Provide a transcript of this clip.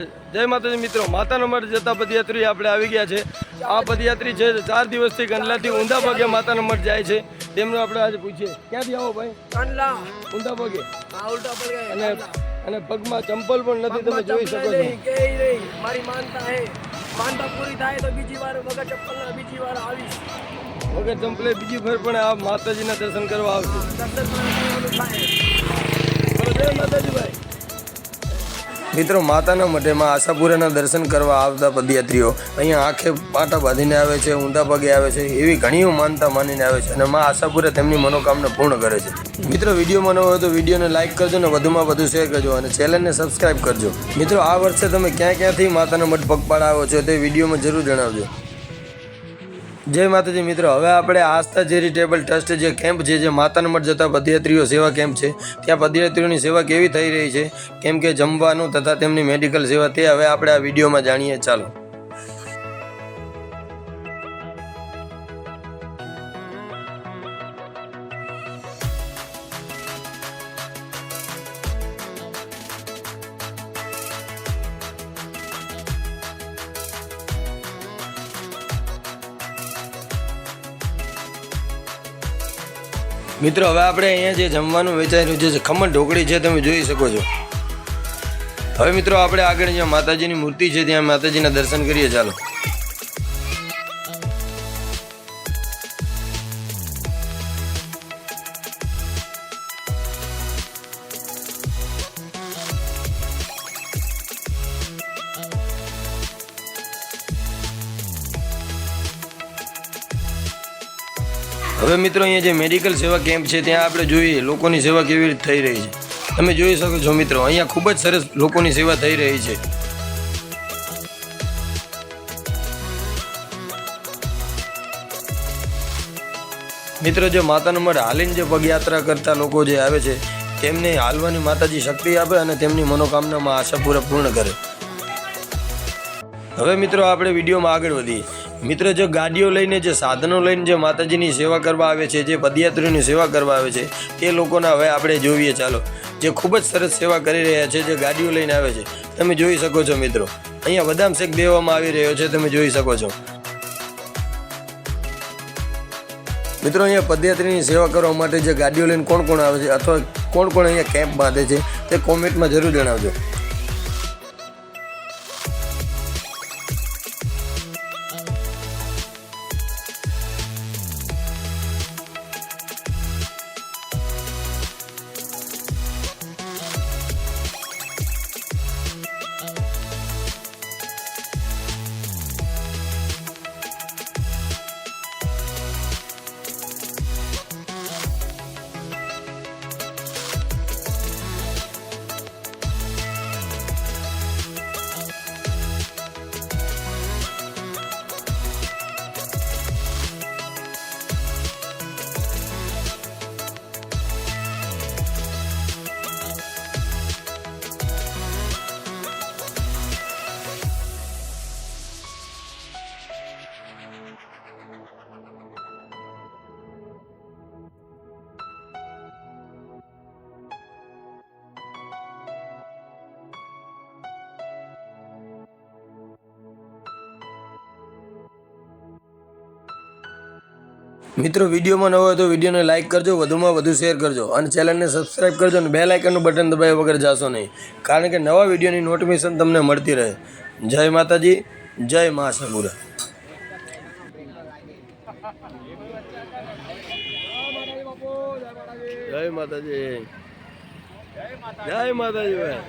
જય માતાજી મિત્રો માતાનો મઠ જતા પદયાત્રી આપણે આવી ગયા છે. આ પદયાત્રી છે ચાર દિવસથી કંડલાથી ઊંધા પગે માતાનો મઠ જાય છે. તેમનું આપણે આજે પૂછીએ ક્યાંથી આવો ભાઈ? કંડલા. ઊંધા પગે. અને અને પગમાં ચંપલ પણ નથી તમે જોઈ શકો છો. મારી માનતા હે. માનતા પૂરી થાય તો બીજી વાર વગર ચપ્પલના બીજી વાર આવીશ. વગર ચંપલે બીજી ફેર પણ આ માતાજીના દર્શન કરવા આવશે. દર્શન કરવા માતાજી ભાઈ. મિત્રો, માતાના મઢેમાં આશાપુરાના દર્શન કરવા આવતા પદયાત્રીઓ અહીંયા આંખે પાટા બાંધીને આવે છે, ઊંધા પગે આવે છે, એવી ઘણી માનતા માનીને આવે છે અને મા આશાપુરા તેમની મનોકામના પૂર્ણ કરે છે. મિત્રો વીડિયો મનો હોય તો વિડીયોને લાઇક કરજો અને વધુમાં વધુ શેર કરજો અને ચેનલને સબસ્ક્રાઇબ કરજો. મિત્રો, આ વર્ષે તમે ક્યાં ક્યાંથી માતાના મઢ પગપાળા આવો છો તે વિડીયોમાં જરૂર જણાવજો. જય માતાજી મિત્રો. હવે આપણે આસ્થા ચેરિટેબલ ટ્રસ્ટ જે કેમ્પ છે, જે માતાના મઠ જતા પદયાત્રીઓ સેવા કેમ્પ છે, ત્યાં પદયાત્રીઓની સેવા કેવી થઈ રહી છે, કેમ કે જમવાનું તથા તેમની મેડિકલ સેવા તે હવે આપણે આ વિડીયોમાં જાણીએ. ચાલો. મિત્રો, હવે આપણે અહીંયા જે જમવાનું વેચાઈ રહ્યું છે ખમણ ઢોકળી છે, તમે જોઈ શકો છો. હવે મિત્રો, આપણે આગળ જ્યાં માતાજીની મૂર્તિ છે, ત્યાં માતાજીના દર્શન કરીએ, ચાલો. હવે મિત્રો અહીંયા જે મેડિકલ સેવા કેમ્પ છે, ત્યાં આપણે જોઈએ લોકોની સેવા કેવી રીતે થઈ રહી છે. તમે જોઈ શકો છો મિત્રો, અહીંયા ખૂબ જ સરસ લોકોની સેવા થઈ રહી છે. મિત્રો, જે માતાનો મઢ હાલીને જે પગયાત્રા કરતા લોકો જે આવે છે, તેમને હાલવાની માતાજી શક્તિ આપે અને તેમની મનોકામનામાં આશા પૂરા પૂર્ણ કરે. હવે મિત્રો, આપણે વિડીયોમાં આગળ વધીએ. મિત્રો, જો ગાડીઓ લઈને, જે સાધનો લઈને જે માતાજીની સેવા કરવા આવે છે, જે પદયાત્રીઓની સેવા કરવા આવે છે તે લોકોના હવે આપણે જોઈએ. ચાલો, જે ખૂબ જ સરસ સેવા કરી રહ્યા છે, જે ગાડીઓ લઈને આવે છે, તમે જોઈ શકો છો મિત્રો. અહીંયા બદામ શેક દેવામાં આવી રહ્યો છે, તમે જોઈ શકો છો. મિત્રો, અહીંયા પદયાત્રીની સેવા કરવા માટે જે ગાડીઓ લઈને કોણ કોણ આવે છે, અથવા કોણ કોણ અહીંયા કેમ્પ બાંધે છે, તે કોમેન્ટમાં જરૂર જણાવજો. મિત્રો, વિડીયોમાં નવો હોય તો વિડીયોને લાઇક કરજો, વધુમાં વધુ શેર કરજો અને ચેનલને સબસ્ક્રાઇબ કરજો અને બે લાઇકનનું બટન દબાવ્યા વગર જાશો નહીં. કારણ કે નવા વિડીયોની નોટિફિકેશન તમને મળતી રહે. જય માતાજી, જય મા આશાપુરા જય માતાજી. જય માતાજી ભાઈ.